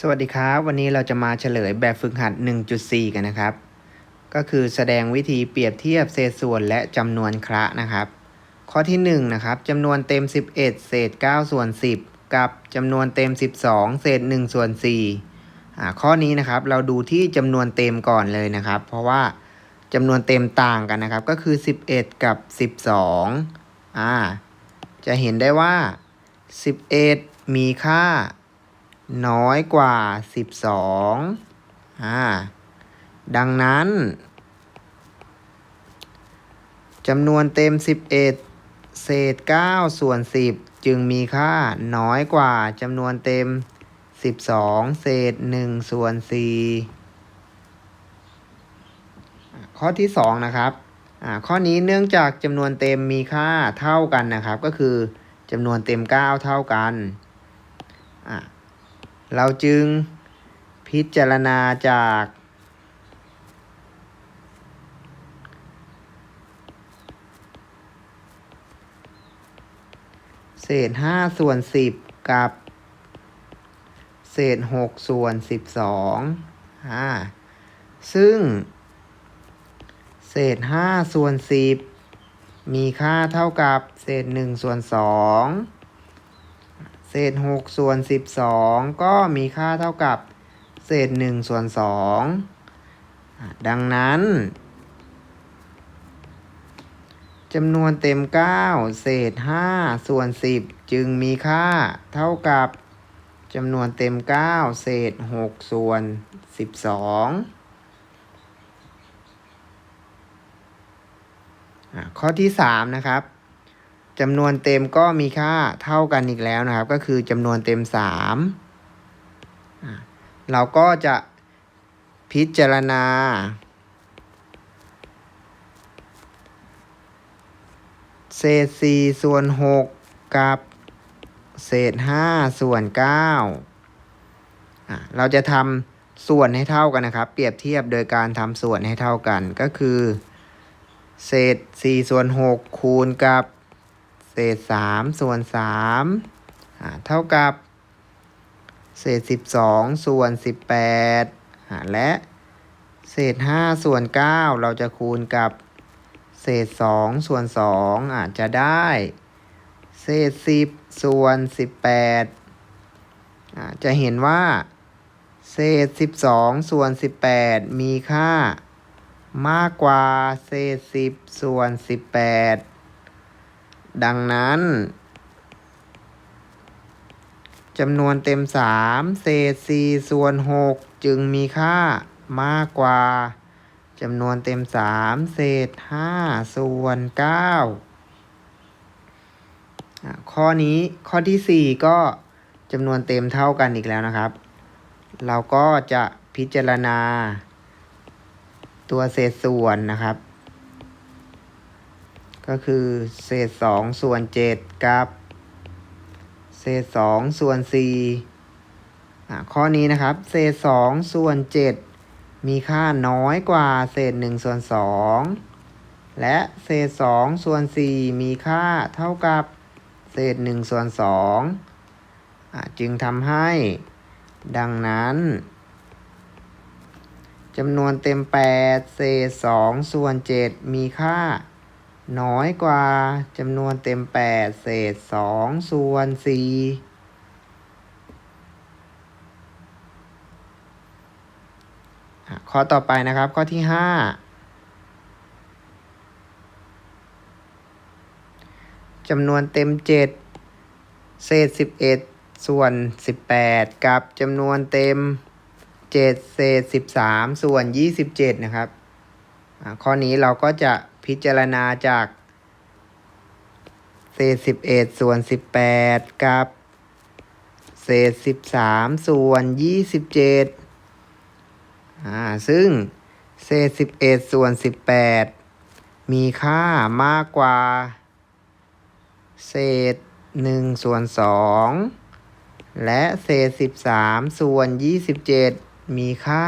สวัสดีครับ วันนี้เราจะมาเฉลยแบบฝึกหัด 1.4 กันนะครับ ก็คือแสดงวิธีเปรียบเทียบเศษส่วนและจำนวนคระนะครับ ข้อที่1นะครับจำนวนเต็ม 11 เศษ 9 ส่วน 10 กับจำนวนเต็ม 12 เศษ 1 ส่วน4อ่าข้อนี้นะครับเราดูที่จำนวนเต็มก่อนเลยนะครับ เพราะว่าจำนวนเต็มต่างกันนะครับ ก็คือ 11 กับ 12อ่าจะเห็นได้ว่า 11 มีค่า น้อยกว่า 12อ่าดังนั้นจำนวนเต็ม 11 เศษ 9 ส่วน 10 จึงมีค่าน้อยกว่าจำนวนเต็ม 12 เศษ 1 ส่วน 4 ข้อที่ 2 นะครับอ่าข้อนี้เนื่องจากจำนวนเต็มมีค่าเท่ากันนะครับ ก็คือจำนวนเต็ม 9 เท่ากันอ่า เราจึงพิจารณาจาก เศษห้าส่วนสิบกับ เศษหกส่วนสิบสองอ่าซึ่ง เศษห้าส่วนสิบมีค่าเท่ากับเศษหนึ่งส่วนสอง เศษหกส่วนสิบสองก็มีค่าเท่ากับเศษหนึ่งส่วนสองดังนั้นจำนวนเต็ม 9 เศษ 5 ส่วน 10 จึงมีค่าเท่ากับจำนวนเต็ม 9 เศษ 6 ส่วน 12อะข้อที่ 3 นะครับ จำนวนเต็มก็มีค่าเท่ากันอีกแล้วนะครับ ก็คือจำนวนเต็ม 3 เราก็จะพิจารณา เศษสี่ส่วนหกกับเศษห้าส่วนเก้าเราจะทำส่วนให้เท่ากันนะครับ เปรียบเทียบโดยการทำส่วนให้เท่ากันก็คือ เศษสี่ส่วนหกคูณกับ เศษสามส่วนสามเท่ากับ เศษสิบสองส่วนสิบแปดและเศษห้าส่วนเก้าเราจะคูณกับเศษสองส่วนสองอาจจะได้ เศษสิบส่วนสิบแปดจะเห็นว่า เศษสิบสองส่วนสิบแปดมีค่ามากกว่าเศษสิบส่วนสิบแปด ดังนั้นจำนวนเต็มสามเศษสี่ส่วนหกจึงมีค่ามากกว่าจำนวนเต็มสามเศษห้าส่วนเก้าข้อนี้ข้อที่สี่ก็จำนวนเต็มเท่ากันอีกแล้วนะครับ เราก็จะพิจารณา ตัวเศษส่วนนะครับ ก็คือเศษสองส่วนเจ็ดกับเศษสองส่วนสี่ข้อนี้นะครับ เศษสองส่วนเจ็ดมีค่าน้อยกว่าเศษ1ส่วน2และเศษ2ส่วน4มีค่าเท่ากับเศษ1ส่วน2จึงทำให้ดังนั้นจำนวนเต็ม 8 เศษ 2 ส่วน 7 มีค่า น้อยกว่าจำนวนเต็ม 8 เศษ 2 ส่วน 4 ข้อต่อไปนะครับ ข้อที่ห้าจำนวนเต็มเจ็ดเศษสิบเอ็ดส่วนสิบแปดกับจำนวนเต็มเจ็ดเศษสิบสามส่วนยี่สิบเจ็ดนะครับ ข้อนี้เราก็จะ พิจารณาจากเศษสิบเอ็ดส่วนสิบแปดกับเศษสิบสามส่วนยี่สิบเจ็ดอ่าซึ่งเศษ11ส่วน18มีค่ามากกว่า เศษ1ส่วน2และเศษ13ส่วน27มีค่า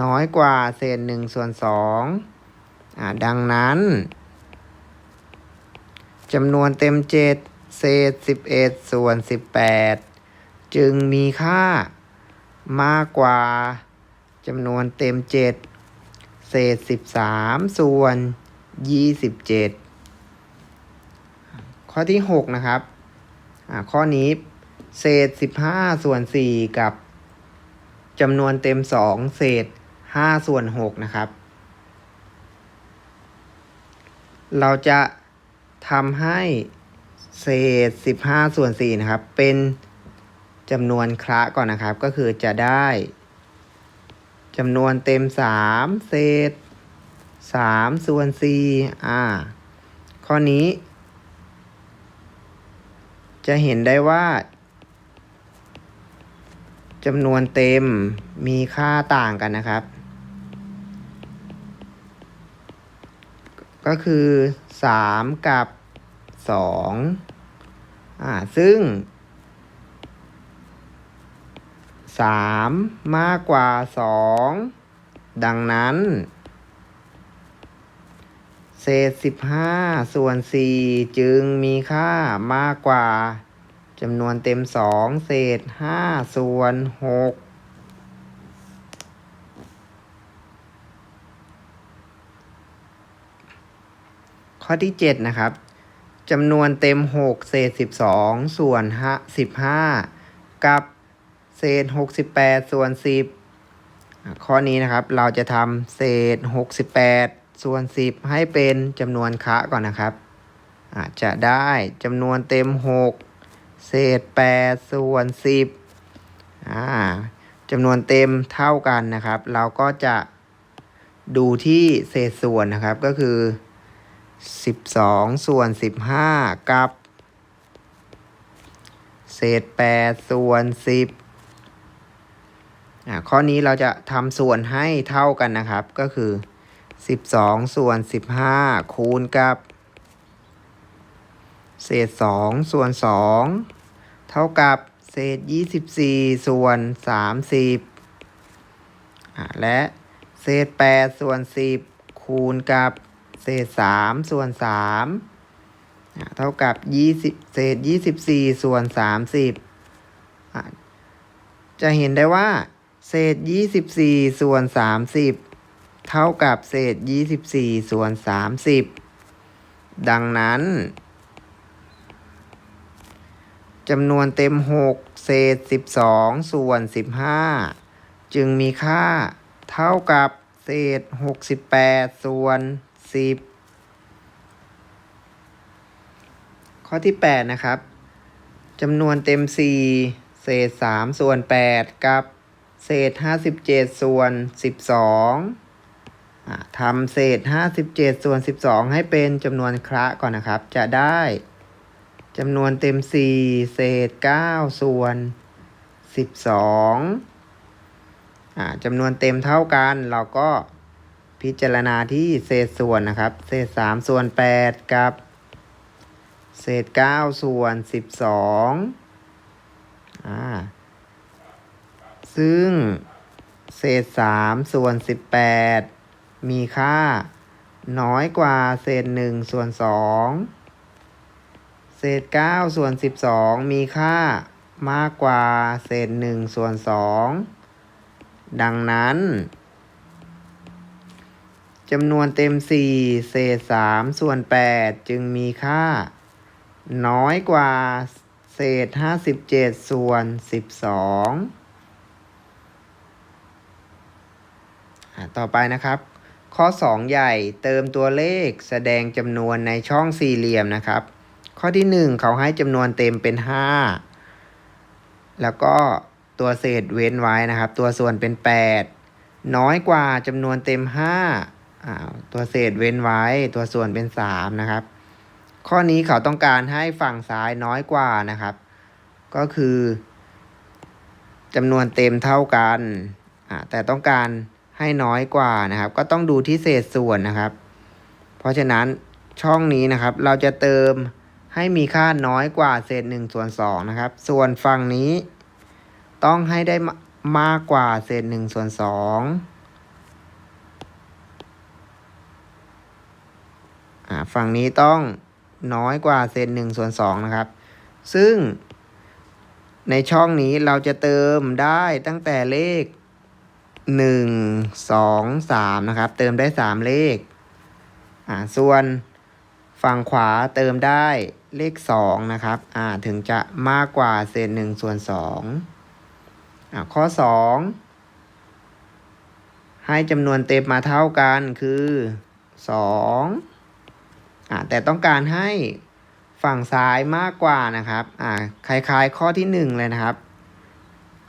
น้อยกว่าเศษ1ส่วน2อ่า ดังนั้นจำนวนเต็ม7เศษ11ส่วน18จึงมีค่ามากกว่าจำนวนเต็มเจ็ดเศษสิบสามส่วนยี่สิบเจ็ดข้อที่หกนะครับข้อนี้เศษสิบห้าส่วนสี่กับจำนวนเต็มสองเศษห้าส่วนหกนะครับ เราจะทำให้เศษสิบห้าส่วนสี่นะครับ เป็นจำนวนคละก่อนนะครับ ก็คือจะได้จำนวนเต็มสามเศษสามส่วนสี่อ่า ข้อนี้ จะเห็นได้ว่าจำนวนเต็มมีค่าต่างกันนะครับ ก็คือ 3 กับ 2 อ่า ซึ่ง 3 มากกว่า 2 ดังนั้น เศษ 15 ส่วน 4 จึงมีค่ามากกว่าจำนวนเต็ม 2 เศษ 5 ส่วน 6 ข้อที่ 7 นะครับจำนวนเต็ม 6 เศษ 12 ส่วน15 กับเศษ 68 ส่วน 10 ข้อนี้นะครับเราจะทำเศษ 68 ส่วน 10 ให้เป็นจำนวนคะก่อนนะครับ อาจจะได้จำนวนเต็ม 6 เศษ 8 ส่วน 10อ่าจำนวนเต็มเท่ากันนะครับ เราก็จะดูที่เศษส่วนนะครับก็คือ สิบสองส่วนสิบห้ากับ เศษแปดส่วนสิบอ่าข้อนี้เราจะทำส่วนให้เท่ากันนะครับ ก็คือสิบสองส่วนสิบห้าคูณกับ เศษสองส่วนสองเท่ากับเศษยี่สิบสี่ส่วนสามสิบอ่าและเศษแปดส่วนสิบคูณกับ เศษสามส่วนสามเท่ากับยี่สิบเศษยี่สิบสี่ส่วนสามสิบจะเห็นได้ว่า เศษยี่สิบสี่ส่วนสามสิบเท่ากับเศษยี่สิบสี่ส่วนสามสิบดังนั้นจำนวนเต็มหกเศษสิบสองส่วนสิบห้าจึงมีค่าเท่ากับเศษหกสิบแปดส่วน สิบข้อที่ 8 นะครับจำนวนเต็ม 4 เศษ 3 ส่วน 8 กับ เศษ 57 ส่วน 12อะทำเศษ 57 ส่วน 12 ให้เป็นจำนวนคระก่อนนะครับ จะได้จำนวนเต็ม 4 เศษ 9 ส่วน 12อะจำนวนเต็มเท่ากัน เราก็ พิจารณาที่เศษส่วนนะครับ เศษสามส่วนแปดกับ เศษเก้าส่วนสิบสองอ่า ซึ่งเศษสามส่วนสิบแปดมีค่าน้อยกว่าเศษหนึ่งส่วนสองเศษเก้าส่วนสิบสองมีค่ามากกว่าเศษหนึ่งส่วนสองดังนั้น จำนวนเต็ม 4 เศษ 3 ส่วน 8 จึงมีค่า น้อยกว่าเศษ 57 ส่วน 12อะต่อไปนะครับ ข้อ 2 ใหญ่เติมตัวเลขแสดงจำนวนในช่องสี่เหลี่ยมนะครับ ข้อที่ 1 เขาให้จำนวนเต็มเป็น 5 แล้วก็ตัวเศษเว้นไว้นะครับ ตัวส่วนเป็น 8 น้อยกว่าจำนวนเต็ม5อ่า ตัวเศษเว้นไว้ตัวส่วนเป็น3นะครับ ข้อนี้เขาต้องการให้ฝั่งซ้ายน้อยกว่านะครับ ก็คือจำนวนเต็มเท่ากันแต่ต้องการให้น้อยกว่านะครับ ก็ต้องดูที่เศษส่วนนะครับ เพราะฉะนั้นช่องนี้นะครับ เราจะเติมให้มีค่าน้อยกว่าเศษ1ส่วน2นะครับ ส่วนฝั่งนี้ ต้องให้ได้มากกว่าเศษ1ส่วน2 ฝั่งนี้ต้องน้อยกว่าเศษหนึ่งส่วนสองนะครับ ซึ่งในช่องนี้เราจะเติมได้ตั้งแต่เลขหนึ่งสองสามนะครับ เติมได้สามเลข อ่า ส่วนฝั่งขวาเติมได้เลขสองนะครับ อ่า ถึงจะมากกว่าเศษหนึ่งส่วนสองอ่า ข้อสองให้จำนวนเต็มมาเท่ากันคือส อ่าแต่ต้องการให้ฝั่งซ้ายมากกว่านะครับอ่าคล้าย ๆ ข้อที่หนึ่งเลยนะครับ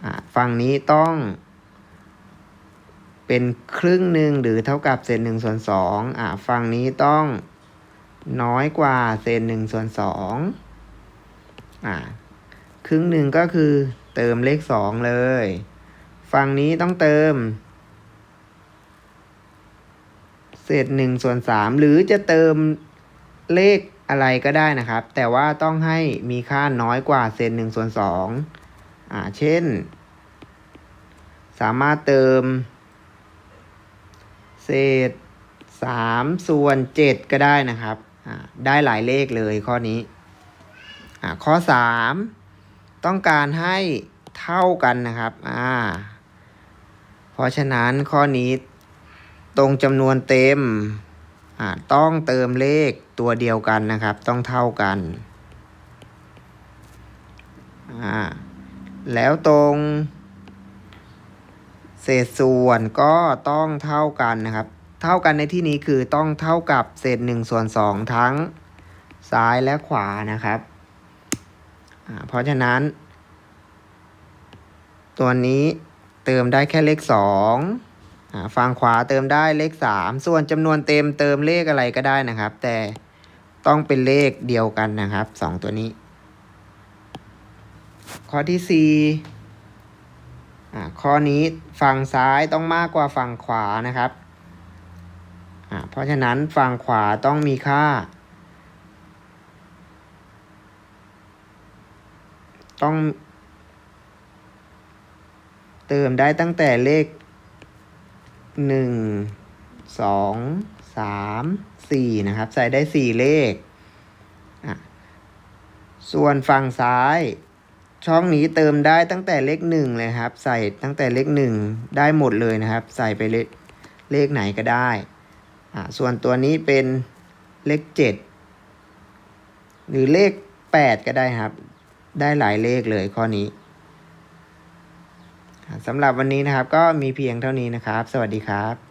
อ่าฝั่งนี้ต้อง เป็นครึ่งหนึ่งหรือเท่ากับเศษหนึ่งส่วนสองอ่าฝั่งนี้ต้องน้อยกว่าเศษหนึ่งส่วนสองอ่าครึ่งหนึ่งก็คือเติมเลขสองเลย ฝั่งนี้ต้องเติม เศษหนึ่งส่วนสามหรือจะเติม เลขอะไรก็ได้นะครับ แต่ว่าต้องให้มีค่าน้อยกว่าเศษหนึ่งส่วนสองอ่าเช่น สามารถเติม เศษสามส่วนเจ็ดก็ได้นะครับอ่าได้หลายเลขเลยข้อนี้อ่าข้อสามต้องการให้เท่ากันนะครับอ่าเพราะฉะนั้นข้อนี้ตรงจำนวนเต็มอ่าต้องเติมเลข ตัวเดียวกันนะครับ ต้องเท่ากันอ่าแล้วตรง เศษส่วนก็ต้องเท่ากันนะครับ เท่ากันในที่นี้คือต้องเท่ากับเศษหนึ่งส่วนสองทั้งซ้ายและขวานะครับเพราะฉะนั้น ตัวนี้เติมได้แค่เลขสองฝั่งขวาเติมได้เลขสามส่วนจำนวนเต็มเติมเลขอะไรก็ได้นะครับ แต่ ต้องเป็นเลขเดียวกันนะครับสองตัวนี้ ข้อที่สี่อ่าข้อนี้ฝั่งซ้ายต้องมากกว่าฝั่งขวานะครับอ่าเพราะฉะนั้นฝั่งขวาต้องมีค่า ต้อง เติมได้ตั้งแต่เลขหนึ่งสอง สามสี่นะครับ ใส่ได้สี่เลข ส่วนฝั่งซ้าย ช่องนี้เติมได้ตั้งแต่เลขหนึ่งเลยครับ ใส่ตั้งแต่เลขหนึ่งได้หมดเลยนะครับ ใส่ไปเลขเลขไหนก็ได้ส่วนตัวนี้เป็นเลขเจ็ดหรือเลขแปดก็ได้ครับ ได้หลายเลขเลยข้อนี้สำหรับวันนี้นะครับก็มีเพียงเท่านี้นะครับ สวัสดีครับ